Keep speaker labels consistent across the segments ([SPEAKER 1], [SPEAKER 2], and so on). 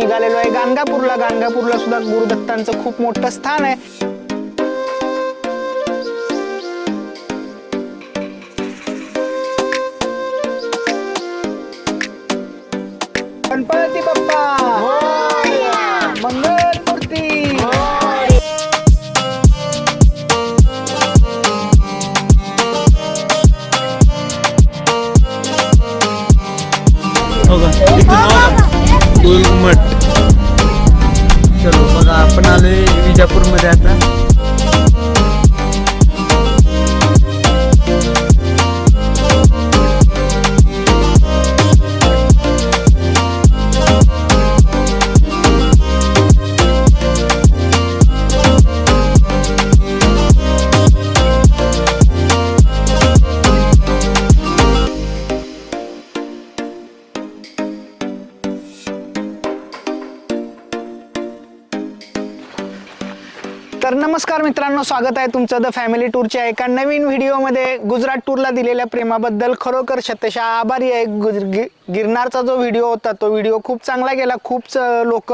[SPEAKER 1] निघालेलो आहे. गाणगापूरला गाणगापूरला सुद्धा गुरुदत्तांचं खूप मोठं स्थान आहे. मित्रांनो स्वागत आहे तुमचं द फॅमिली टूरच्या एका नवीन व्हिडिओमध्ये गुजरात टूरला दिलेल्या प्रेमाबद्दल खरोखर शतशा आभारी आहे. गुज- गि- गिरनारचा जो व्हिडिओ होता तो व्हिडिओ खूप चांगला गेला. खूप लोक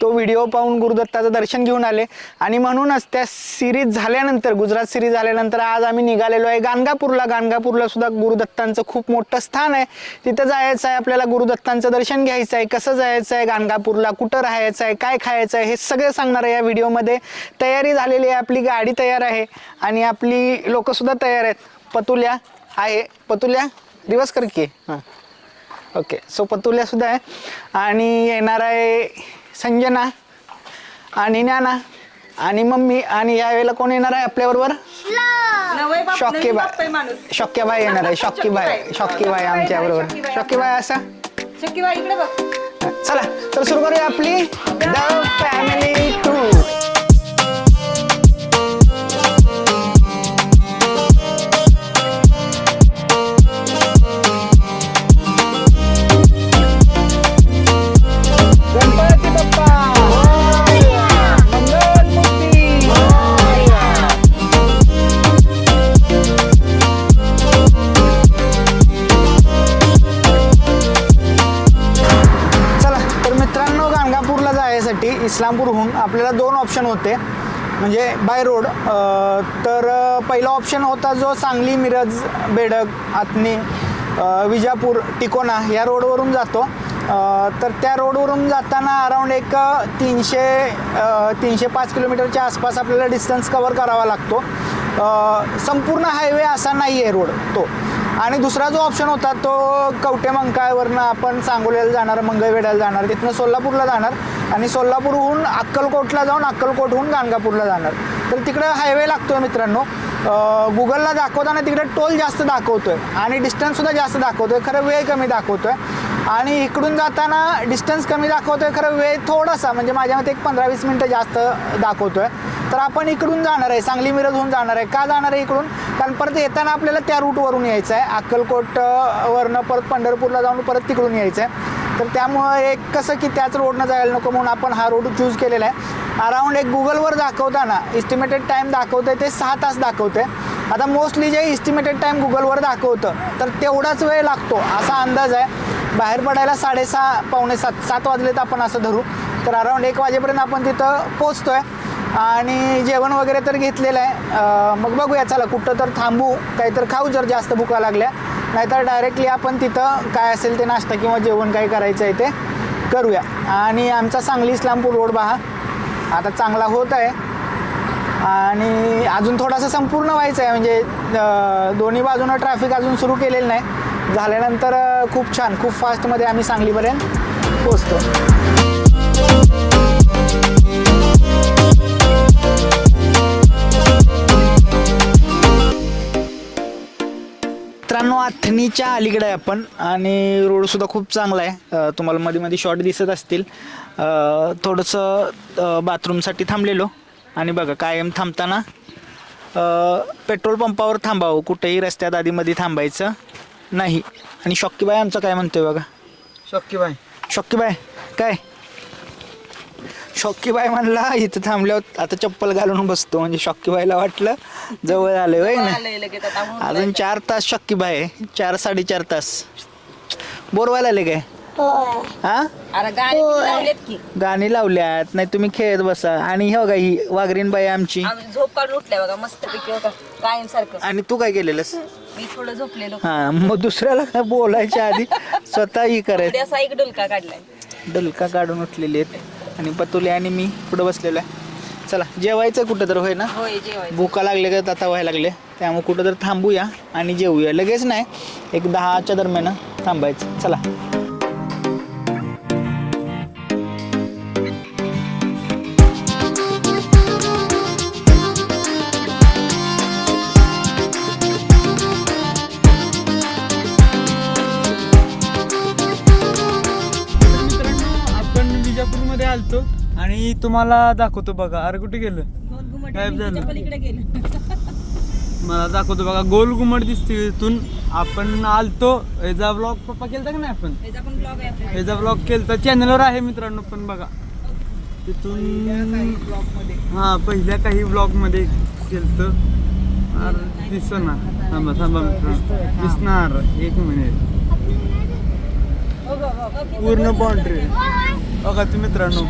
[SPEAKER 1] तो व्हिडिओ पाहून गुरुदत्ताचं दर्शन घेऊन आले. आणि म्हणूनच त्या सिरीज झाल्यानंतर गुजरात सिरीज झाल्यानंतर आज आम्ही निघालेलो आहे गाणगापूरला. गाणगापूरला सुद्धा गुरुदत्तांचं खूप मोठं स्थान आहे. तिथं जायचं आहे आपल्याला गुरुदत्तांचं दर्शन घ्यायचं आहे. कसं जायचं आहे गाणगापूरला कुठं राहायचं आहे काय खायचं आहे हे सगळं सांगणार आहे या व्हिडिओमध्ये तयारी झालेली आहे आपली गाडी तयार आहे. आणि आपली लोकंसुद्धा तयार आहेत. पतुल्या आहे. पतुल्या रिवर्स कर की? हां. ओके सो पतुल्या सुद्धा आहे. आणि येणार आहे संजना आणि ज्ञाना आणि मम्मी आणि यावेळेला कोण येणार आहे आपल्याबरोबर? शॉक्कीबाई शॉक्याबाई येणार आहे शॉक्कीबाई शॉक्कीबाई आमच्या बरोबर. शॉक्कीबाई असा.
[SPEAKER 2] शक्यबाई इकडे बघ.
[SPEAKER 1] चला तर सुरू करूया आपली द फॅमिली टूर ऑप्शन होते. म्हणजे बाय रोड तर पहिला ऑप्शन होता जो सांगली मिरज बेडक आतनी विजापूर टिकोना या रोडवरून जातो. तर त्या रोडवरून जाताना अराऊंड एक तीनशे तीनशे पाच किलोमीटरच्या आसपास आपल्याला डिस्टन्स कवर करावा लागतो. संपूर्ण हायवे असा नाही आहे रोड तो. आणि दुसरा जो ऑप्शन होता तो कवटे मंकाळवरनं आपण सांगोल्याला जाणार मंगळवेढ्याला जाणार तिथनं सोलापूरला जाणार आणि सोलापूरहून अक्कलकोटला जाऊन अक्कलकोटहून गाणगापूरला जाणार. तर तिकडं हायवे लागतोय मित्रांनो. गुगलला दाखवताना तिकडे टोल जास्त दाखवतोय आणि डिस्टन्ससुद्धा जास्त दाखवतोय खरं वेळ कमी दाखवतोय. आणि इकडून जाताना डिस्टन्स कमी दाखवतोय खरं वेळ थोडासा म्हणजे माझ्या मते एक पंधरा वीस मिनटं जास्त दाखवतोय. तर आपण इकडून जाणार आहे सांगली मिरज होऊन जाणार आहे. का जाणार आहे इकडून? कारण परत येताना आपल्याला त्या रूटवरून यायचं आहे अक्कलकोट वरनं परत पंढरपूरला जाऊन परत तिकडून यायचं आहे तर त्यामुळं एक कसं की त्याच रोडनं जायला नको म्हणून आपण हा रोड चूज केलेला आहे. अराऊंड एक गुगलवर दाखवताना इस्टिमेटेड टाईम दाखवतंय ते सहा तास दाखवतंय. आता मोस्टली जे इस्टिमेटेड टाईम गुगलवर दाखवतं तर तेवढाच वेळ लागतो. असा अंदाज आहे. बाहेर पडायला साडेसहा पावणे सात सात वाजलेत आपण असं धरू. तर अराऊंड एक वाजेपर्यंत आपण तिथं पोचतो आहे आणि जेवण वगैरे तर घेतलेलं आहे. मग बघूया चला कुठं तर थांबू. काहीतर खाऊ जर जास्त भुका लागल्या. नाहीतर डायरेक्टली आपण तिथं काय असेल ते नाश्ता किंवा जेवण काय करायचं आहे ते करूया. आणि आमचा सांगली इस्लामपूर रोड पहा आता चांगला होत आहे. आणि अजून थोडासा संपूर्ण व्हायचं आहे. म्हणजे दोन्ही बाजूनं ट्रॅफिक अजून सुरू केलेलं नाही. झाल्यानंतर खूप छान खूप फास्टमध्ये आम्ही सांगलीपर्यंत पोचतो आथणीच्या अलीकडे आहे आपण आणि रोड सुद्धा खूप चांगला आहे. तुम्हाला मध्ये मध्ये शॉर्ट दिसत असतील. थोडंसं बाथरूमसाठी थांबलेलो. आणि बघा कायम थांबताना पेट्रोल पंपावर थांबावं. कुठेही रस्त्यात आधीमध्ये थांबायचं नाही. आणि शॉक्कीबाई आमचं काय म्हणतोय बघा?
[SPEAKER 3] शक्यबाई
[SPEAKER 1] शॉक्कीबाई काय? शॉक्कीबाई म्हणला इथं थांबल्यावर आता चप्पल घालून बसतो. म्हणजे शॉक्कीबाईला वाटलं जवळ आलं होय ना? अजून चार तास शक्की बाय चार साडेचार तास. बोर व्हायला आले काय? हा?
[SPEAKER 2] अरे गाडी लावलेत की.
[SPEAKER 1] गाणी लावल्यात नाही तुम्ही खेळत बसा. आणि हे बघा ही वाघरीन बाई आमची.
[SPEAKER 2] आम्ही झोप काढून उठल्या बघा मस्त पैकी बघा कायम सारखं
[SPEAKER 1] आणि तू काय केलेलंस?
[SPEAKER 2] मी थोडं झोपलेलो.
[SPEAKER 1] हा मग दुसऱ्याला काय बोलायच्या आधी? स्वतः ही करायचं.
[SPEAKER 2] असा एक डुलका काढलाय.
[SPEAKER 1] डलका काढून उठलेली आहेत. आणि पतुले आणि मी पुढं बसलेलो आहे. चला जेवायचं कुठं तर होय ना?
[SPEAKER 2] होय जेवायचं.
[SPEAKER 1] भुका लागले का आता व्हायला लागले. त्यामुळे कुठं तर थांबूया आणि जेवूया. लगेच नाही एक दहाच्या दरम्यान थांबायचं. चला.
[SPEAKER 3] आणि तुम्हाला दाखवतो बघा. अरे कुठे गेलं? गायब झालं. मला दाखवतो बघा. गोल घुमट दिसते इथून. आपण आलतो. याचा ब्लॉग पप्पा केलता का नाही आपण?
[SPEAKER 2] पण ब्लॉग
[SPEAKER 3] केलता. चॅनलवर आहे मित्रांनो पण बघा. तिथून हा पहिल्या काही ब्लॉगमध्ये केलतं. दिसना. थांबा थांबा मित्रांनो. दिसणार. एक मिनिट. पूर्ण बाउंड्री बघा तुम्ही मित्रांनो.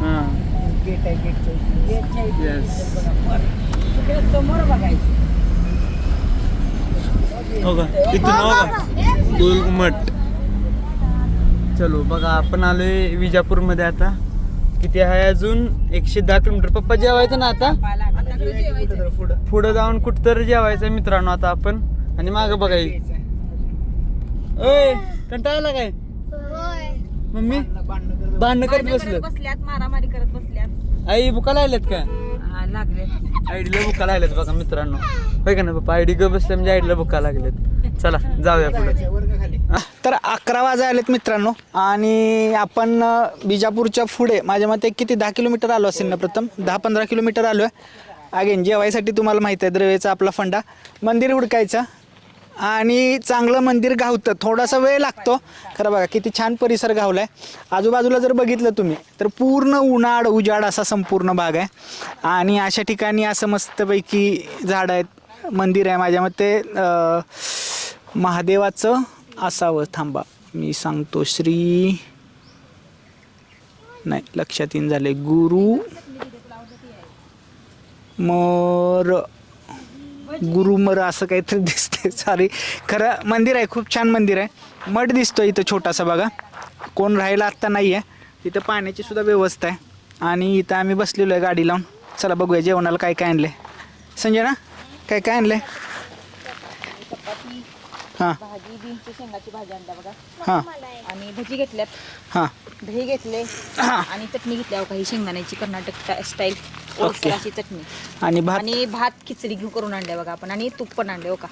[SPEAKER 3] हा. इथून गोलघुमट चलो बघा आपण आलोय विजापूरमध्ये आता. किती आहे अजून? एकशे दहा किलोमीटर. पप्पा जेवायचं ना आता?
[SPEAKER 1] पुढं
[SPEAKER 3] जाऊन कुठतर जेवायचं मित्रांनो आता आपण. आणि मागं बघाय ओय कंटाळला काय? मम्मी? भांडणं करत बसलं.
[SPEAKER 2] बसल्यात मारामारी करत बसल्यात.
[SPEAKER 3] आई बुका लागल्यात का?
[SPEAKER 2] हा, लागले
[SPEAKER 3] आयडीला बुका लागल्यात बघा मित्रांनो. होय का ना पप्पा आयडी ग बसल्या म्हणजे आयडीला बुका लागल्यात. चला जाऊया पुढे.
[SPEAKER 1] तर अकरा वाजा आलेत मित्रांनो. आणि आपण अ, बिजापूरच्या पुढे माझ्या मते किती? दहा किलोमीटर आलो असेल ना प्रथम? दहा पंधरा किलोमीटर आलो आहे अगेन जेवायसाठी तुम्हाला माहिती आहे द्रवेचा आपला फंडा. मंदिर हुडकायचं आणि चांगलं मंदिर गावतं. थोडासा वेळ लागतो. खरं बघा किती छान परिसर गावला आहे आजूबाजूला जर बघितलं तुम्ही तर पूर्ण उन्हाळ उजाड असा संपूर्ण भाग आहे. आणि अशा ठिकाणी असं मस्तपैकी झाड आहेत मंदिर आहे माझ्या मते. महादेवाचं असावं. थांबा मी सांगतो श्री नाही लक्षात येईन झाले गुरु मर गुरुमर असं काहीतरी दिसते सॉरी खरं मंदिर आहे खूप छान मंदिर आहे. मठ दिसतो इथं छोटासा बघा. कोण राहायला आत्ता नाही आहे तिथं पाण्याची सुद्धा व्यवस्था आहे. आणि इथं आम्ही बसलेलो आहे गाडी लावून. चला बघूया जेवणाला काय काय आणलं संजय ना काय काय आणलं हां.
[SPEAKER 2] भाजी बीनची शेंगाची भाजी आणल्या बघा.
[SPEAKER 1] हां.
[SPEAKER 2] आणि भजी घेतल्यात.
[SPEAKER 1] हां.
[SPEAKER 2] दही घेतले. आणि चटणी घेतल्या हो काही शेंगदाण्याची कर्नाटक स्टाईल
[SPEAKER 1] ओके.
[SPEAKER 2] अशी चटणी.
[SPEAKER 1] आणि भात?
[SPEAKER 2] आणि भात खिचडी घेऊ करून आणल्या बघा आपण. आणि तूप पण आणले हो का?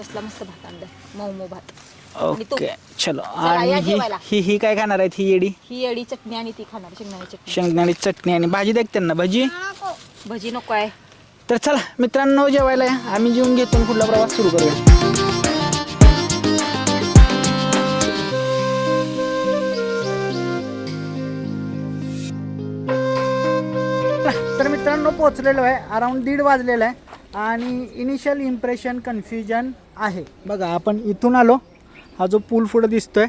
[SPEAKER 2] तसला मस्त भात आणलं मऊ मऊ भात. आणि तूप.
[SPEAKER 1] ओके. चलो.
[SPEAKER 2] चला,
[SPEAKER 1] आणि
[SPEAKER 2] या
[SPEAKER 1] ही
[SPEAKER 2] जेवायला.
[SPEAKER 1] ही ही काय खाणार आहेत? ही येडी?
[SPEAKER 2] ही येडी चटणी आणि ती खाणार शेंगदाण्याची चटणी.
[SPEAKER 1] शेंगदाणी चटणी आणि भाजी देख त्यांना. भाजी?
[SPEAKER 2] भजी नको आहे.
[SPEAKER 1] तर चला मित्रांनो जेवायला या. आम्ही जेवून घेतो आणि पुढला प्रवास सुरू करूया. तर मित्रांनो पोचलेलो आहे. अराऊंड दीड वाजलेलं आहे. आणि इनिशियल इम्प्रेशन कन्फ्युजन आहे. बघा आपण इथून आलो. हा जो पूल पुढं दिसतो आहे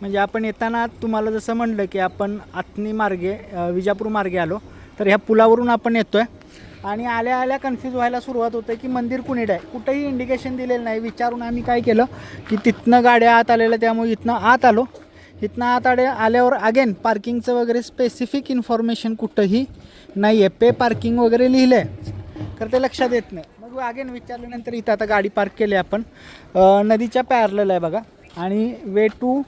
[SPEAKER 1] म्हणजे आपण येताना तुम्हाला जसं म्हणलं की आपण आत्नी मार्गे विजापूर मार्गे आलो. तर ह्या पुलावरून आपण येतो आहे आणि आल्या आल्या कन्फ्यूज व्हायला सुरुवात होते की मंदिर कुणीड आहे? कुठेही इंडिकेशन दिलेलं नाही. विचारून आम्ही काय केलं की तिथनं गाड्या आत आलेल्या त्यामुळे इथनं आत आलो. इथनं आत आडे आल्यावर अगेन पार्किंगचं वगैरे स्पेसिफिक इन्फॉर्मेशन कुठंही नाही आहे पे पार्किंग वगैरे लिहिलं आहे तर ते लक्षात येत नाही. मग अगेन विचारल्यानंतर इथं आता गाडी पार्क केली आपण. नदीच्या पॅरलेल आहे बघा. आणि वे टू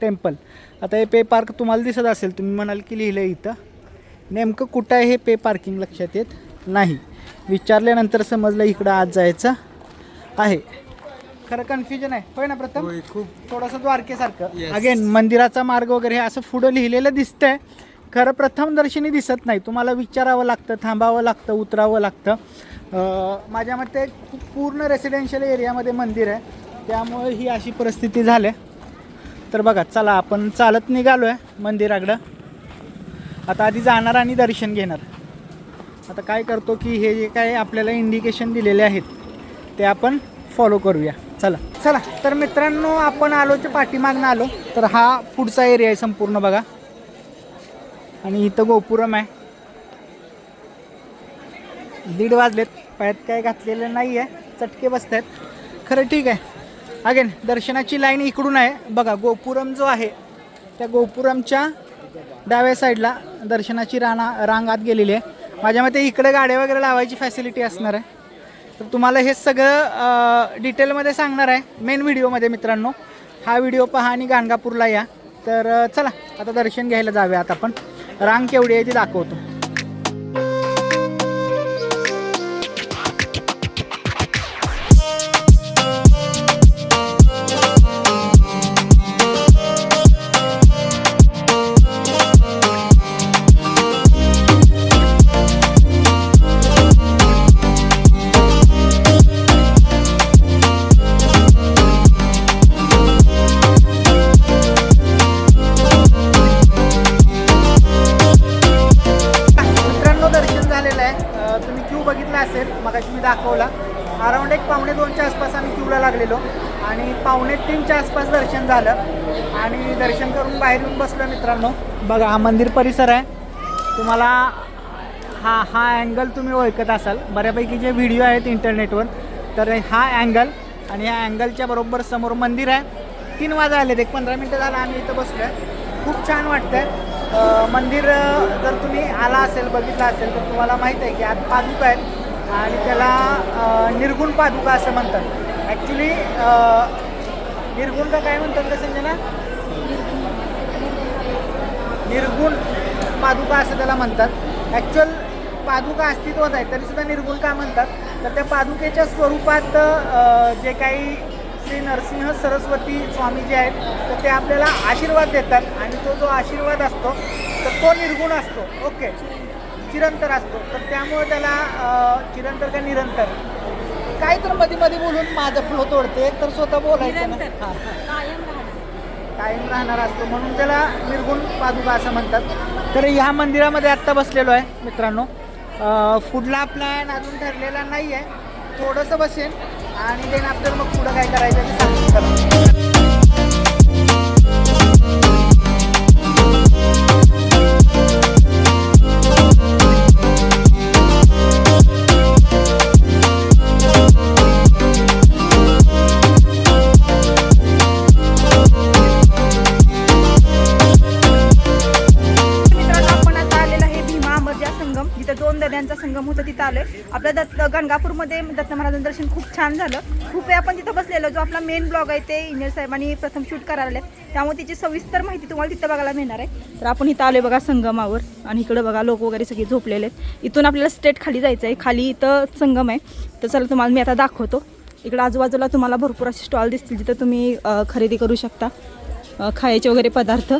[SPEAKER 1] टेम्पल आता हे पे पार्क तुम्हाला दिसत असेल. तुम्ही म्हणाल की लिहिलं आहे इथं. नेमकं कुठं आहे हे पे पार्किंग लक्षात येत? नाही. विचारल्यानंतर समजलं इकडं आत जायचं आहे. खरं कन्फ्युजन आहे. होय ना प्रथम?
[SPEAKER 3] खूप.
[SPEAKER 1] थोडंसं द्वारकेसारखं. अगेन मंदिराचा मार्ग वगैरे हे असं पुढं लिहिलेलं दिसतंय. खरं प्रथम दर्शनी दिसत नाही. तुम्हाला विचारावं लागतं थांबावं लागतं उतरावं लागतं. माझ्या मते खूप पूर्ण रेसिडेन्शियल एरियामध्ये मंदिर आहे. त्यामुळे ही अशी परिस्थिती झाली. तर बघा चला आपण चालत निघालो आहे मंदिराकडं. आता आधी जाणार आणि दर्शन घेणार. आता काय करतो की हे जे काय आपल्याला इंडिकेशन दिलेले आहेत ते आपण फॉलो करूया. चला. चला तर मित्रांनो आपण आलोच्या पाठीमागनं आलो तर हा पुढचा एरिया आहे संपूर्ण बघा. आणि इथं गोपुरम आहे. दीड वाजलेत. पायात काय घातलेलं नाही आहे चटके बसत आहेत खरं ठीक आहे. अगेन दर्शनाची लाईन इकडून आहे. बघा गोपुरम जो आहे त्या गोपुरमच्या डाव्या साईडला दर्शनाची राणा रांग आत गेलेली आहे. माझ्या मते इकडे गाड्या वगैरे लावायची फॅसिलिटी असणार आहे. तर तुम्हाला हे सगळं डिटेलमध्ये सांगणार आहे. मेन व्हिडिओमध्ये मित्रांनो. हा व्हिडिओ पहा आणि गाणगापूरला या. तर चला आता दर्शन घ्यायला जाऊया आता आपण. रांग केवढी आहे ती दाखवतो. क्यू बघितला असेल मगाशी मी दाखवला. अराऊंड एक पावणे दोनच्या आसपास आम्ही क्यूला लागलेलो. आणि पावणे तीनच्या आसपास दर्शन झालं. आणि दर्शन करून बाहेर येऊन बसलो मित्रांनो. बघा हा मंदिर परिसर आहे. तुम्हाला हा हा अँगल तुम्ही ओळखत असाल. बऱ्यापैकी जे व्हिडिओ आहेत इंटरनेटवर तर हा अँगल आणि ह्या अँगलच्या बरोबर समोर मंदिर आहे. तीन वाजा आलेत एक पंधरा मिनटं झालं आम्ही इथं बसलो आहे खूप छान वाटतंय. मंदिर जर तुम्ही आला असेल बघितलं असेल तर तुम्हाला माहीत आहे की आत पादुका आहेत आणि त्याला निर्गुण पादुका असं म्हणतात. ॲक्च्युली निर्गुण का काय म्हणतात का संजना? निर्गुण पादुका असं त्याला म्हणतात. ॲक्च्युअल पादुका अस्तित्वात आहे तरीसुद्धा निर्गुण का म्हणतात? तर त्या पादुकेच्या स्वरूपात जे काही श्री नरसिंह सरस्वती स्वामी जे आहेत तर ते आपल्याला आशीर्वाद देतात आणि तो जो आशीर्वाद असतो तर तो निर्गुण असतो. ओके. चिरंतर असतो. तर त्यामुळे त्याला चिरंतर का निरंतर? काय तर मध्ये मध्ये बोलून माझं फ्लो तोडते तर स्वतः बोलायचं ना. हां. कायम राहणार. असतो. म्हणून त्याला निर्गुण पादुका असं म्हणतात. तर ह्या मंदिरामध्ये आत्ता बसलेलो आहे मित्रांनो. पुढला प्लॅन अजून ठरलेला नाही आहे थोडंसं बसेन. आणि देन आफ्टर मग पुढं काय करायचं ते
[SPEAKER 2] गणगापूरमध्ये दत्त महाराजांचं दर्शन खूप छान झालं. खूप वेळ आपण तिथं बसलेलो जो आपला मेन ब्लॉग आहे ते इंजिनियर साहेबांनी प्रथम शूट करायला आहे त्यामुळे तिची सविस्तर माहिती तुम्हाला तिथं बघायला मिळणार आहे. तर आपण इथं आलोय बघा संगमावर आणि इकडं बघा लोक वगैरे सगळे झोपलेले आहेत. इथून आपल्याला स्टेट खाली जायचं आहे. खाली इथं संगम आहे. तर चला तुम्हाला मी आता दाखवतो. इकडं आजूबाजूला तुम्हाला भरपूर असे स्टॉल दिसतील जिथं तुम्ही खरेदी करू शकता. खायचे वगैरे पदार्थ.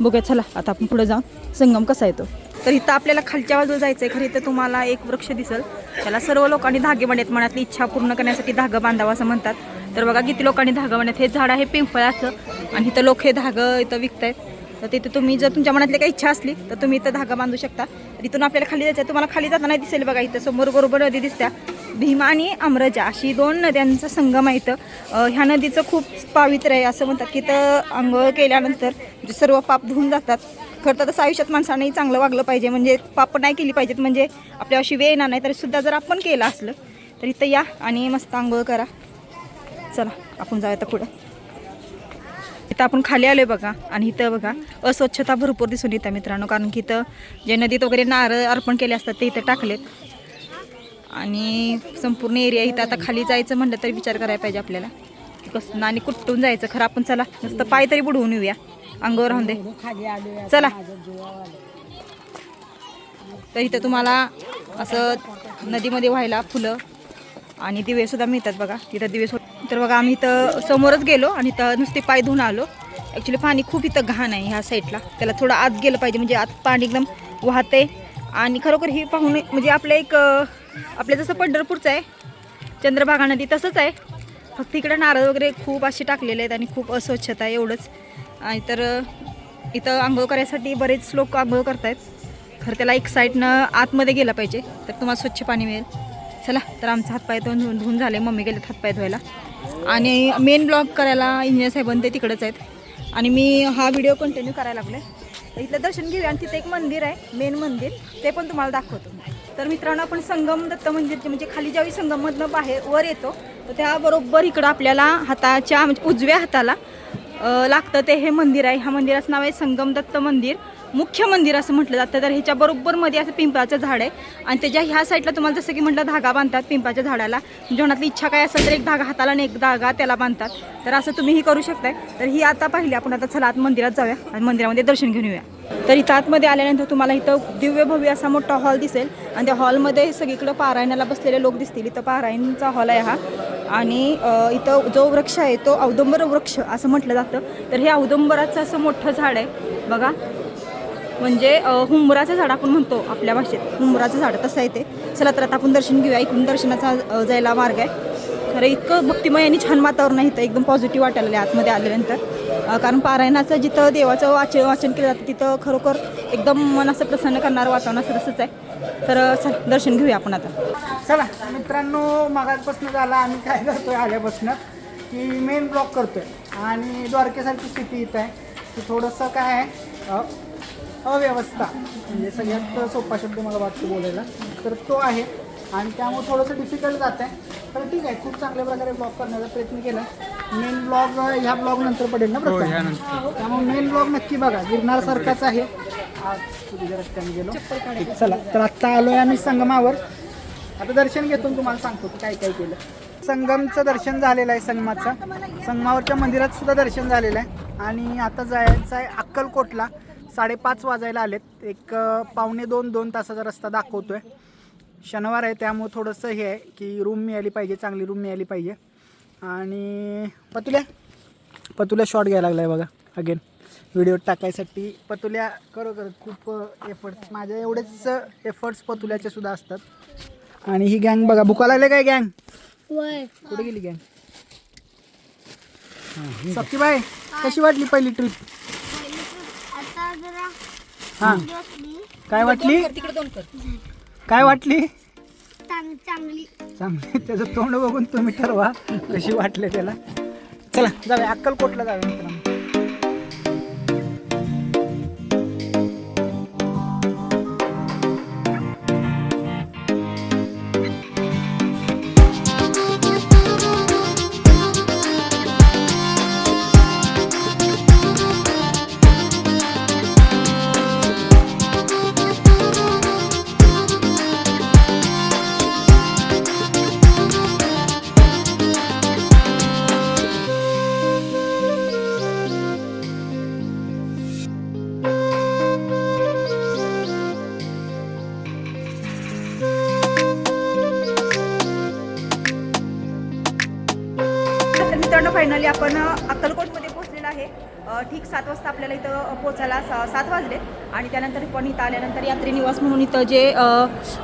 [SPEAKER 2] बघूया चला आता आपण पुढे जाऊन संगम कसा येतो? तर इथं आपल्याला खालच्या बाजूला जायचं आहे खरं इथं तुम्हाला एक वृक्ष दिसेल. त्याला सर्व लोकांनी धागे बांधत मनातली इच्छा पूर्ण करण्यासाठी धागं बांधावं असं म्हणतात. तर बघा किती लोकांनी धागं बांधत हे झाड आहे पिंपळाचं आणि इथं लोक हे धागं इथं विकतायत. तर तिथे तुम्ही जर तुमच्या मनातली काही इच्छा असली तर तुम्ही इथं धागा बांधू शकता. तर इथून आपल्याला खाली जायचं आहे तुम्हाला खाली जाताना दिसेल बघा इथं समोर बरोबर नदी दिसत्या. भीमा आणि अमरजा अशी दोन नद्यांचा संगम आहे इथं. ह्या नदीचं खूप पावित्र्य आहे असं म्हणतात. की इथं आंघोळ केल्यानंतर सर्व पाप धुवून जातात. खरं तर तसं आयुष्यात माणसाने चांगलं वागलं पाहिजे. म्हणजे पाप नाही केली पाहिजेत. म्हणजे आपल्या अशी वेळ येणार नाही. तरी सुद्धा जर आपण केलं असलं तर इथं या आणि मस्त आंघोळ करा. चला आपण जाऊया तर पुढं. इथं आपण खाली आलोय बघा. आणि इथं बघा अस्वच्छता भरपूर दिसून येते मित्रांनो. कारण की इथं जे नदीत वगैरे नारळ अर्पण केले असतात ते इथं टाकलेत. आणि संपूर्ण एरिया इथं आता खाली जायचं म्हणलं तरी विचार करायला पाहिजे आपल्याला. कसं आणि कुठून जायचं? खरं आपण चला नुसतं पाय तरी बुडवून येऊया. अंगावर राहून दे. चला. तर इथं तुम्हाला असं नदीमध्ये व्हायला फुलं आणि दिवे सुद्धा मिळतात बघा. तिथं दिवे तर बघा आम्ही इथं समोरच गेलो आणि इथं नुसते पाय धुवून आलो. ॲक्च्युली पाणी खूप इथं घाण आहे ह्या साईडला त्याला थोडं आत गेलं पाहिजे म्हणजे आत पाणी एकदम वाहते आणि खरोखर ही पाहून म्हणजे आपलं एक आपलं जसं पंढरपूरचं आहे चंद्रभागा नदी तसंच आहे. फक्त इकडं नारळ वगैरे खूप असे टाकलेले आहेत आणि खूप अस्वच्छता आहे एवढंच. आणि तर इथं आंघोळ करायसाठी बरेच लोक आंघोळ करतायत. खरं त्याला एक साईडनं आतमध्ये गेलं पाहिजे. तर तुम्हाला स्वच्छ पाणी मिळेल. चला तर आमचा हातपाय धुवून धुवून झाले. मम्मी गेलेत हातपाय धुवायला. आणि मेन ब्लॉग करायला इंजिनियर साहेबांनी ते तिकडेच आहेत. आणि मी हा व्हिडिओ कंटिन्यू करायला लागले तर इथलं दर्शन घेऊया. आणि तिथं एक मंदिर आहे मेन मंदिर. ते पण तुम्हाला दाखवतो. तर मित्रांनो आपण संगम दत्त मंदिरचे म्हणजे खाली ज्यावेळी संगममधनं बाहेर वर येतो तर त्याबरोबर इकडं आपल्याला हाताच्या म्हणजे उजव्या हाताला लागतं ते हे मंदिर आहे. ह्या मंदिराचं नाव आहे संगमदत्त मंदिर. मुख्य मंदिर असं म्हटलं जातं. तर ह्याच्या बरोबर मध्ये असं पिंपळाचं झाड आहे. आणि त्याच्या ह्या साईडला तुम्हाला जसं की म्हटलं धागा बांधतात पिंपळाच्या झाडाला. जेवणातली इच्छा काय असेल तर एक धागा हाताला आणि एक धागा त्याला बांधतात. तर असं तुम्हीही करू शकताय. तर ही आता पाहिली आपण आता चला आत मंदिरात जाऊया आणि मंदिरामध्ये दर्शन घेऊन येऊया. तर इथं आतमध्ये आल्यानंतर तुम्हाला इथं दिव्य भव्य असा मोठा हॉल दिसेल. आणि त्या हॉलमध्ये सगळीकडं पारायणाला बसलेले लोक दिसतील. इथं पारायणचा हॉल आहे हा. आणि इथं जो वृक्ष आहे तो औदुंबर वृक्ष असं म्हटलं जातं. तर हे औदुंबराचं असं मोठं झाड आहे. बघा. म्हणजे हुंबराचं झाड आपण म्हणतो आपल्या भाषेत. हुंबराचं झाड तसं आहे ते. चला तर आता आपण दर्शन घेऊया. इकडून दर्शनाचा जायला मार्ग आहे. खरं इतकं भक्तिमय आणि छान वातावरण आहे इथं. एकदम पॉझिटिव्ह वाटायला आहे आतमध्ये आल्यानंतर. कारण पारायणाचं जिथं देवाचं वाचन वाचन केलं जातं तिथं खरोखर एकदम मन असं प्रसन्न करणारं वातावरण असं तसंच आहे. तर चल दर्शन घेऊया आपण आता.
[SPEAKER 1] चला मित्रांनो मागासपासून झाला. आम्ही काय करतोय आल्यापासून की मेन ब्लॉक करतोय. आणि द्वारकेसारखी स्थिती इथं आहे. की थोडंसं काय आहे अव्यवस्था. म्हणजे सगळ्यात सोपा शब्द मला वाटतो बोलायला. तर तो आहे. आणि त्यामुळे थोडंसं डिफिकल्ट जात आहे तर ठीक आहे खूप चांगल्या प्रकारे ब्लॉग करण्याचा प्रयत्न केला. मेन ब्लॉग ह्या ब्लॉग नंतर पडेल ना प्रत्येक
[SPEAKER 3] ह्यानंतर.
[SPEAKER 1] त्यामुळे मेन ब्लॉग नक्की बघा. गिरनार सारखाच आहे. आज तुझ्या रस्त्याने गेलो. चला तर आत्ता आलोय आम्ही संगमावर. आता दर्शन घेतो तुम्हाला सांगतो की काय काय केलं. संगमचं दर्शन झालेलं आहे संगमाचं. संगमावरच्या मंदिरात सुद्धा दर्शन झालेलं आहे. आणि आता जायचं आहे अक्कलकोटला. साडेपाच वाजायला आलेत. एक पावणे दोन दोन तासाचा रस्ता दाखवतोय. शनिवार आहे त्यामुळे थोडंसं हे आहे की रूम मिळाली पाहिजे चांगली रूम मिळाली पाहिजे. आणि पतुल्या पतुल्या शॉट घ्यायला लागला आहे बघा अगेन व्हिडिओ टाकायसाठी पतुल्या खरोखर खूप एफर्ट्स माझ्या एवढेच एफर्ट्स पतुल्याचे सुद्धा असतात. आणि ही गँग बघा भुका लागले काय गँग कुठे गेली गँग सप्तीबाई कशी वाटली पहिली ट्रिप हां. काय वाटली?
[SPEAKER 2] तिकडे दोन कर.
[SPEAKER 1] काय वाटली?
[SPEAKER 4] चांग चांगली.
[SPEAKER 1] चांगली. त्याचं तोंड बघून तुम्ही ठरवा कशी वाटले त्याला. चला जाऊया. अक्कलकोटला जाऊया मित्रांनो.
[SPEAKER 2] आपण पण इथं आल्यानंतर यात्री निवास म्हणून इथं जे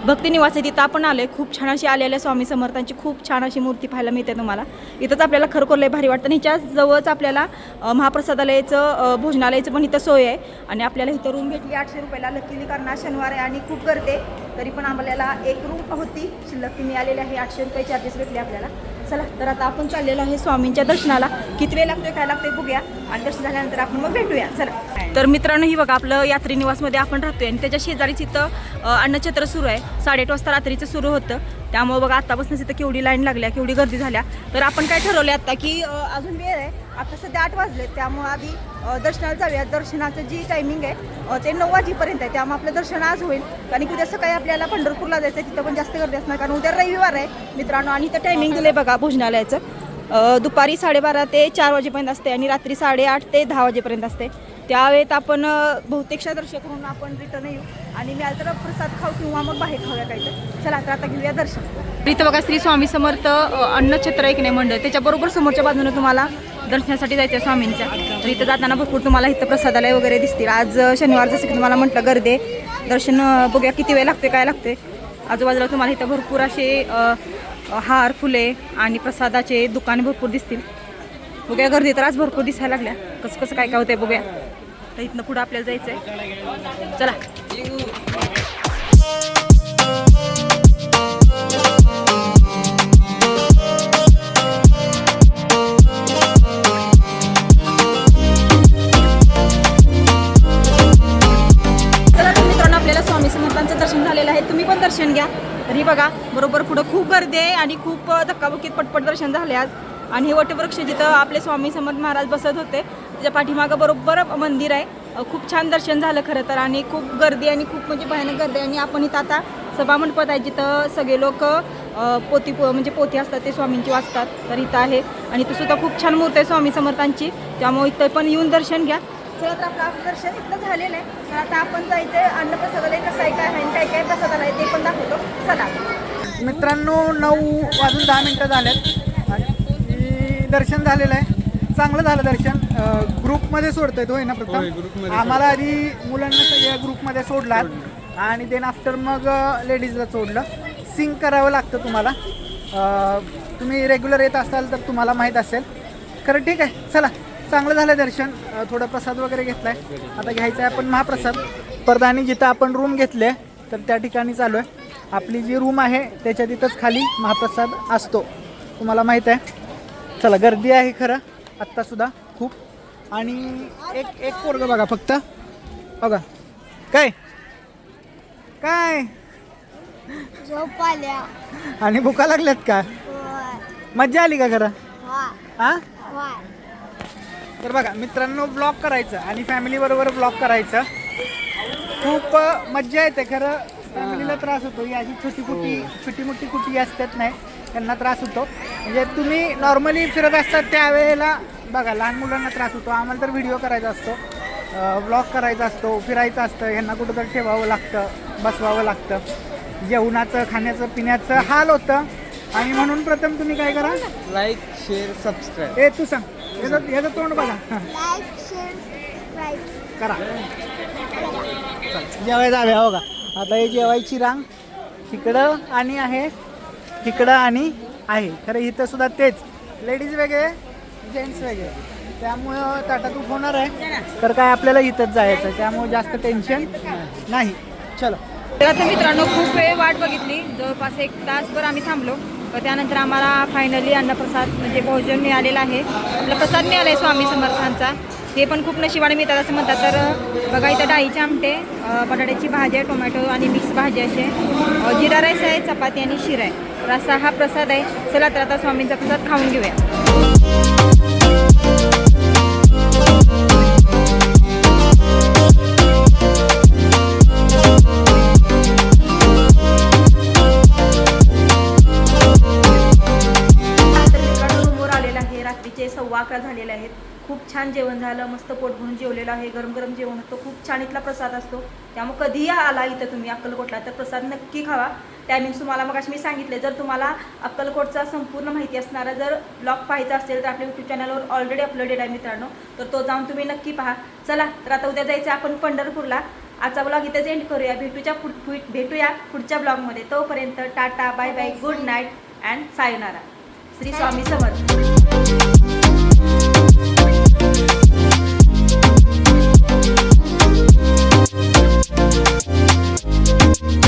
[SPEAKER 2] भक्ती निवास आहे तिथं आपण आलो आहे खूप छान अशी आलेल्या स्वामी समर्थांची. खूप छान अशी मूर्ती पाहायला मिळते तुम्हाला. इथंच आपल्याला खरोखर लय भारी वाटतं. आणि ह्याच्या जवळच आपल्याला महाप्रसादालयाचं भोजनालयाचं पण इथं सोय आहे. आणि आपल्याला इथं रूम भेटली आठशे रुपयाला. लकीली कारण शनिवार आहे आणि खूप करते तरी पण आपल्याला एक रूम होती. शिल्लक ती मिळालेली आहे. आठशे रुपये चार्जेस भेटले आपल्याला. चला तर आता आपण चाललेलो आहे स्वामींच्या दर्शनाला. किती वेळ लागतोय काय लागतोय बघूया. आणि दर्शन झाल्यानंतर आपण मग भेटूया. चला. तर मित्रांनो ही बघा आपलं यात्री निवासमध्ये आपण राहतोय आणि त्याच्या शेजारीच इथं अन्नछत्र सुरू आहे. साडेआठ वाजता रात्रीचं सुरू होतं. त्यामुळे बघा आत्तापासूनच इथं केवढी लाईन लागल्या केवढी गर्दी झाल्या. तर आपण काय ठरवलं आता की अजून वेळ आहे. आता सध्या आठ वाजले त्यामुळे आधी दर्शनाला जाऊया दर्शनाचं जी टायमिंग आहे ते नऊ वाजेपर्यंत आहे. त्यामुळे आपलं दर्शन आज होईल. कारण की उद्या सकाळी आपल्याला पंढरपूरला जायचं आहे. तिथं पण जास्त गर्दी असणार. कारण उद्या रविवार आहे मित्रांनो. आणि इथं टायमिंग दिलं बघा भोजनालयाचं. दुपारी साडेबारा ते चार वाजेपर्यंत असते आणि रात्री साडेआठ ते दहा वाजेपर्यंत असते त्यावेळेत आपण बहुतेकशा दर्शक म्हणून आपण रिटर्न येऊ. आणि मी तर प्रसाद खाऊ किंवा मग बाहेर खाऊया काहीतरी चला तर आता घेऊया दर्शन. इथं बघा श्री स्वामी समर्थ अ, अन्नछत्र एक नाही मंडळ. त्याच्याबरोबर समोरच्या बाजूने तुम्हाला दर्शनासाठी जायचं आहे स्वामींच्या तर इथं जाताना भरपूर तुम्हाला इथं प्रसादालय वगैरे दिसतील. आज शनिवार जसं की तुम्हाला म्हटलं गर्दे दर्शन बघूया किती वेळ लागते काय लागते आजूबाजूला तुम्हाला इथं भरपूर असे हार फुले आणि प्रसादाचे दुकाने भरपूर दिसतील. बघूया गर्दी तर आज भरपूर दिसायला लागल्या. कसं कसं काय काय होतंय बघूया. तर इथनं पुढं आपल्याला जायचंय. चला. आपल्याला स्वामी दर्शन झालेलं आहे. तुम्ही पण दर्शन घ्या. तरी बघा बरोबर पुढं खूप गर्दी आहे आणि खूप धक्काबुकीत पटपट दर्शन झाले आज. आणि हे वटवृक्ष जिथं आपले स्वामी समर्थ महाराज बसत होते त्याच्या पाठीमागं बरोबर मंदिर आहे. खूप छान दर्शन झालं खरं तर आणि खूप गर्दी आणि खूप म्हणजे भयानक गर्दी आहे. आणि आपण इथं आता सभामंडपात आहे जिथं सगळे लोक पोती पो म्हणजे पोथी असतात ते स्वामींची वाचतात. तर इथं आहे आणि इथं सुद्धा खूप छान मूर्ती आहे स्वामी समर्थांची. त्यामुळे इथं पण येऊन दर्शन घ्या. चला तर आपलं आपलं दर्शन इथलं झालेलं आहे. तर आता आपण जायचं आहे अन्नप्रसादाला कसं आहे काय आहे आणि काय काय प्रसादाला आहे ते पण दाखवतो. चला.
[SPEAKER 1] मित्रांनो नऊ वाजून दहा मिनटं झाल्यात दर्शन झालेलं आहे. चांगलं झालं दर्शन. ग्रुपमध्ये सोडतायत होय ना
[SPEAKER 3] होय,
[SPEAKER 1] प्रथम आम्हाला आधी मुलांना सगळ्या ग्रुपमध्ये सोडलात. आणि देन आफ्टर मग लेडीजला सोडलं. सिंग करावं लागतं तुम्हाला. तुम्ही रेग्युलर येत असाल तर तुम्हाला माहीत असेल. खरं ठीक आहे. चला चांगलं झालं दर्शन. थोडं प्रसाद वगैरे घेतलाय. आता घ्यायचा आहे आपण महाप्रसाद. आणि जिथं आपण रूम घेतले तर त्या ठिकाणी चालू आहे. आपली जी रूम आहे त्याच्या तिथंच खाली महाप्रसाद असतो. तुम्हाला माहीत आहे. चला गर्दी आहे खरं. आत्तासुद्धा खूप. आणि एक एक पोरग बघा फक्त. बघा. काय? काय?
[SPEAKER 4] झोप आल्या
[SPEAKER 1] आणि भुका लागल्यात का? मज्जा आली का खरं? हा? तर बघा मित्रांनो ब्लॉग करायचं आणि फॅमिली बरोबर ब्लॉग करायचं. खूप मज्जा येते खरं. फॅमिलीला त्रास होतो. ही अशी छोटी कुटी छोटी मोठी कुटी असतात नाही त्यांना त्रास होतो. म्हणजे तुम्ही नॉर्मली फिरत असतात त्यावेळेला बघा लहान मुलांना त्रास होतो. आम्हाला तर व्हिडिओ करायचा असतो. ब्लॉग करायचा असतो फिरायचं असतं ह्यांना कुठं तर ठेवावं लागतं बसवावं लागतं. जेवणाचं खाण्याचं पिण्याचं हाल होतं. आणि म्हणून प्रथम तुम्ही काय करा?
[SPEAKER 3] लाईक शेअर सबस्क्राईब
[SPEAKER 1] ए तू सांग. याचं याचं तोंड बघा. हां
[SPEAKER 4] लाईक शेअर सबस्क्राईब
[SPEAKER 1] करा. जेवाय जाऊया हो का? आता हे जेवायची रांग तिकडं आणि आहे तिकडं आणि आहे. खरं इथं सुद्धा तेच. लेडीज वेगळे जेंट्स वेगळे. त्यामुळं ताटातूट होणार आहे. तर काय आपल्याला इथंच जायचं त्यामुळे जास्त टेन्शन नाही. चलो.
[SPEAKER 2] तर आता मित्रांनो खूप वेळ वाट बघितली. जवळपास एक तासभर आम्ही थांबलो. व त्यानंतर आम्हाला फायनली अन्नप्रसाद म्हणजे भोजन मिळालेलं आहे. आपला प्रसाद मिळाला आहे स्वामी समर्थांचा. हे पण खूप नशिबाने मिळतात असं म्हणतात. तर बघा इथं डाळीचे आमटे बटाट्याची भाजी आहे टोमॅटो आणि मिक्स भाजी असे जिरा राईस आहे चपाती आणि शिरा आहे. रसा असा हा प्रसाद आहे. चला तर आता स्वामींचा प्रसाद खाऊन घेऊया. आहे. रात्रीचे सव्वा अकरा झालेले आहेत. खूप छान जेवण झालं मस्त पोट भरून जेवलेलं आहे गरम गरम जेवण होतं खूप छान इथला प्रसाद असतो. त्यामुळे कधीही आला इथं तुम्ही अक्कलकोटला तर प्रसाद नक्की खावा. टायमिंग तुम्हाला मग मी सांगितले जर तुम्हाला अक्कलकोटचा संपूर्ण माहिती असणारा जर ब्लॉग पाहायचा असेल तर आपल्या यूट्यूब चॅनलवर ऑलरेडी अपलोडेड आहे मित्रांनो तर तो जाऊन तुम्ही नक्की पहा. चला तर आता उद्या जायचं आपण पंढरपूरला. आजचा ब्लॉग इथेच एंड करूया. भेटूच्या पुढ- भेटूया पुढच्या ब्लॉगमध्ये तोपर्यंत tata bye bye good night and sayonara Shri Swami Samarth. できた!